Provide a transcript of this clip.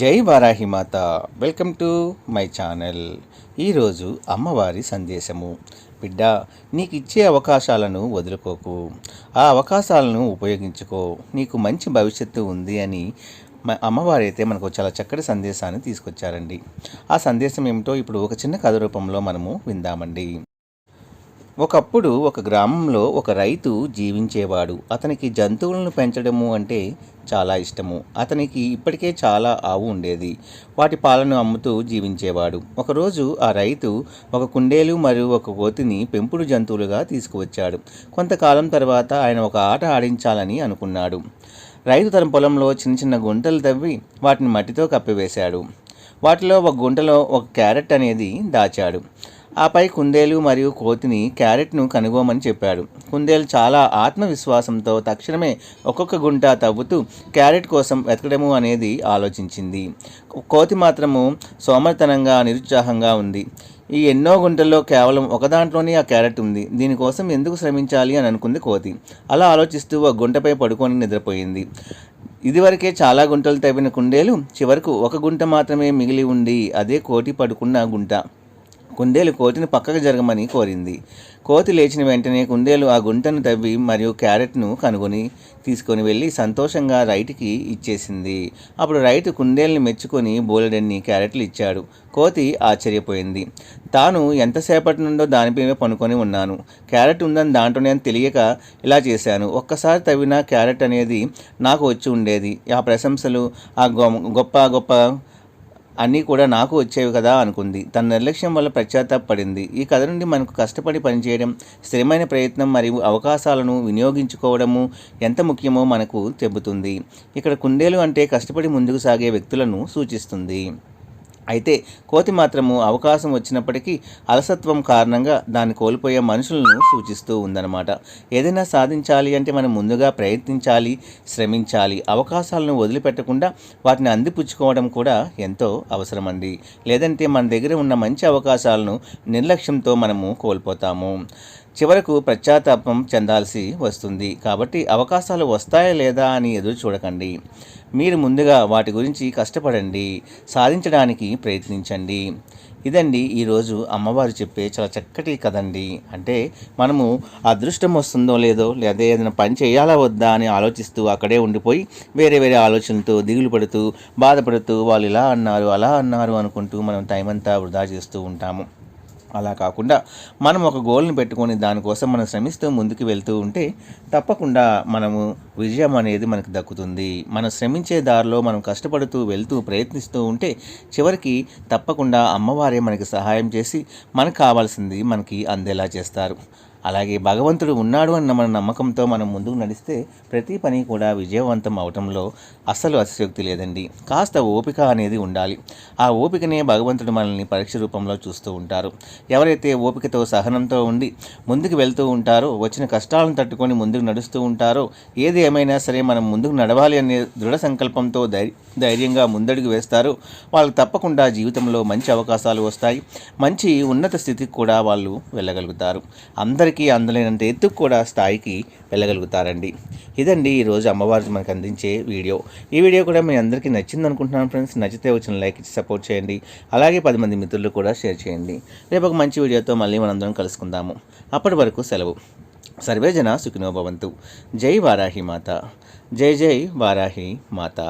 జై వారాహి మాత. Welcome to my channel. ఈరోజు అమ్మవారి సందేశము. బిడ్డ నీకు ఇచ్చే అవకాశాలను వదులుకోకు. ఆ అవకాశాలను ఉపయోగించుకో. నీకు మంచి భవిష్యత్తు ఉంది అని అమ్మవారు అయితే మనకు చాలా చక్కటి సందేశాన్ని తీసుకొచ్చారండి. ఆ సందేశం ఏమిటో ఇప్పుడు ఒక చిన్న కథ రూపంలో మనము విందామండి. ఒకప్పుడు ఒక గ్రామంలో ఒక రైతు జీవించేవాడు. అతనికి జంతువులను పెంచడము అంటే చాలా ఇష్టము. అతనికి ఇప్పటికే చాలా ఆవు ఉండేది. వాటి పాలను అమ్ముతూ జీవించేవాడు. ఒకరోజు ఆ రైతు ఒక కుండేలు మరియు ఒక కోతిని పెంపుడు జంతువులుగా తీసుకువచ్చాడు. కొంతకాలం తర్వాత ఆయన ఒక ఆట ఆడించాలని అనుకున్నాడు. రైతు తన పొలంలో చిన్న చిన్న గుంటలు తవ్వి వాటిని మట్టితో కప్పివేశాడు. వాటిలో ఒక గుంటలో ఒక క్యారెట్ అనేది దాచాడు. ఆపై కుందేలు మరియు కోతిని క్యారెట్ను కనుగోమని చెప్పాడు. కుందేలు చాలా ఆత్మవిశ్వాసంతో తక్షణమే ఒక్కొక్క గుంట తవ్వుతూ క్యారెట్ కోసం వెతకడము అనేది ఆలోచించింది. కోతి మాత్రము సోమరితనంగా నిరుత్సాహంగా ఉంది. ఈ ఎన్నో గుంటల్లో కేవలం ఒక దాంట్లోనే ఆ క్యారెట్ ఉంది. దీనికోసం ఎందుకు శ్రమించాలి అని అనుకుంది కోతి. అలా ఆలోచిస్తూ ఒక గుంటపై పడుకొని నిద్రపోయింది. ఇదివరకే చాలా గుంటలు తవ్విన కుందేలు చివరకు ఒక గుంట మాత్రమే మిగిలి ఉండి అదే కోటి పడుకున్న గుంట. కుందేలు కోతిని పక్కకు జరగమని కోరింది. కోతి లేచిన వెంటనే కుందేలు ఆ గుంటను తవ్వి మరియు క్యారెట్ను కనుగొని తీసుకొని వెళ్ళి సంతోషంగా రైతుకి ఇచ్చేసింది. అప్పుడు రైతు కుందేల్ని మెచ్చుకొని బోలెడన్ని క్యారెట్లు ఇచ్చాడు. కోతి ఆశ్చర్యపోయింది. తాను ఎంతసేపటి నుండో దానిపైనే పనుకొని ఉన్నాను. క్యారెట్ ఉందని దాంట్లోనే అని తెలియక ఇలా చేశాను. ఒక్కసారి తవ్విన క్యారెట్ అనేది నాకు వచ్చి ఉండేది. ఆ ప్రశంసలు ఆ గొప్ప గొప్ప అన్నీ కూడా నాకు వచ్చేవి కదా అనుకుంది. తన నిర్లక్ష్యం వల్ల పశ్చాత్తాపడింది. ఈ కథ నుండి మనకు కష్టపడి పనిచేయడం స్థిరమైన ప్రయత్నం మరియు అవకాశాలను వినియోగించుకోవడము ఎంత ముఖ్యమో మనకు చెబుతుంది. ఇక్కడ కుందేలు అంటే కష్టపడి ముందుకు సాగే వ్యక్తులను సూచిస్తుంది. అయితే కోతి మాత్రము అవకాశం వచ్చినప్పటికీ అలసత్వం కారణంగా దాన్ని కోల్పోయే మనుషులను సూచిస్తూ ఉందన్నమాట. ఏదైనా సాధించాలి అంటే మనం ముందుగా ప్రయత్నించాలి శ్రమించాలి. అవకాశాలను వదిలిపెట్టకుండా వాటిని అందిపుచ్చుకోవడం కూడా ఎంతో అవసరమండి. లేదంటే మన దగ్గర ఉన్న మంచి అవకాశాలను నిర్లక్ష్యంతో మనము కోల్పోతాము. చివరకు పశ్చాత్తాపం చెందాల్సి వస్తుంది. కాబట్టి అవకాశాలు వస్తాయా లేదా అని ఎదురు చూడకండి. మీరు ముందుగా వాటి గురించి కష్టపడండి. సాధించడానికి ప్రయత్నించండి. ఇదండి ఈరోజు అమ్మవారు చెప్పే చాలా చక్కటి కదండి అంటే మనము అదృష్టం వస్తుందో లేదో లేదా ఏదైనా పని చేయాలా వద్దా అని ఆలోచిస్తూ అక్కడే ఉండిపోయి వేరే వేరే ఆలోచనలతో దిగులు పడుతూ బాధపడుతూ వాళ్ళు ఇలా అన్నారు అలా అన్నారు అనుకుంటూ మనం టైం అంతా వృధా చేస్తూ ఉంటాము. అలా కాకుండా మనం ఒక గోల్ని పెట్టుకొని దానికోసం మనం శ్రమిస్తూ ముందుకు వెళ్తూ ఉంటే తప్పకుండా మనము విజయం అనేది మనకు దక్కుతుంది. మనం శ్రమించే దారిలో మనం కష్టపడుతూ వెళ్తూ ప్రయత్నిస్తూ ఉంటే చివరికి తప్పకుండా అమ్మవారే మనకి సహాయం చేసి మనకు కావాల్సింది మనకి అందేలా చేస్తారు. అలాగే భగవంతుడు ఉన్నాడు అన్న మన నమ్మకంతో మనం ముందుకు నడిస్తే ప్రతి పని కూడా విజయవంతం అవటంలో అస్సలు అతిశక్తి లేదండి. కాస్త ఓపిక అనేది ఉండాలి. ఆ ఓపికనే భగవంతుడు మనల్ని పరీక్ష రూపంలో చూస్తూ ఉంటారు. ఎవరైతే ఓపికతో సహనంతో ఉండి ముందుకు వెళ్తూ ఉంటారో వచ్చిన కష్టాలను తట్టుకొని ముందుకు నడుస్తూ ఉంటారో ఏది ఏమైనా సరే మనం ముందుకు నడవాలి అనే దృఢ సంకల్పంతో ధైర్యంగా ముందడుగు వేస్తారో. వాళ్ళు తప్పకుండా జీవితంలో మంచి అవకాశాలు వస్తాయి. మంచి ఉన్నత స్థితికి కూడా వాళ్ళు వెళ్ళగలుగుతారు. అందరి అందరికీ అందలేనంత ఎత్తుకు కూడా స్థాయికి వెళ్ళగలుగుతారండి. ఇదండి ఈరోజు అమ్మవారు మనకు అందించే వీడియో. ఈ వీడియో కూడా మీ అందరికీ నచ్చింది అనుకుంటున్నాను ఫ్రెండ్స్. నచ్చితే వచ్చిన లైక్ ఇచ్చి సపోర్ట్ చేయండి. అలాగే పది మంది మిత్రులు కూడా షేర్ చేయండి. రేపు ఒక మంచి వీడియోతో మళ్ళీ మనందరం కలుసుకుందాము. అప్పటి వరకు సెలవు. సర్వే జన సుఖినో భవంతు. జై వారాహి మాత. జై జై వారాహి మాత.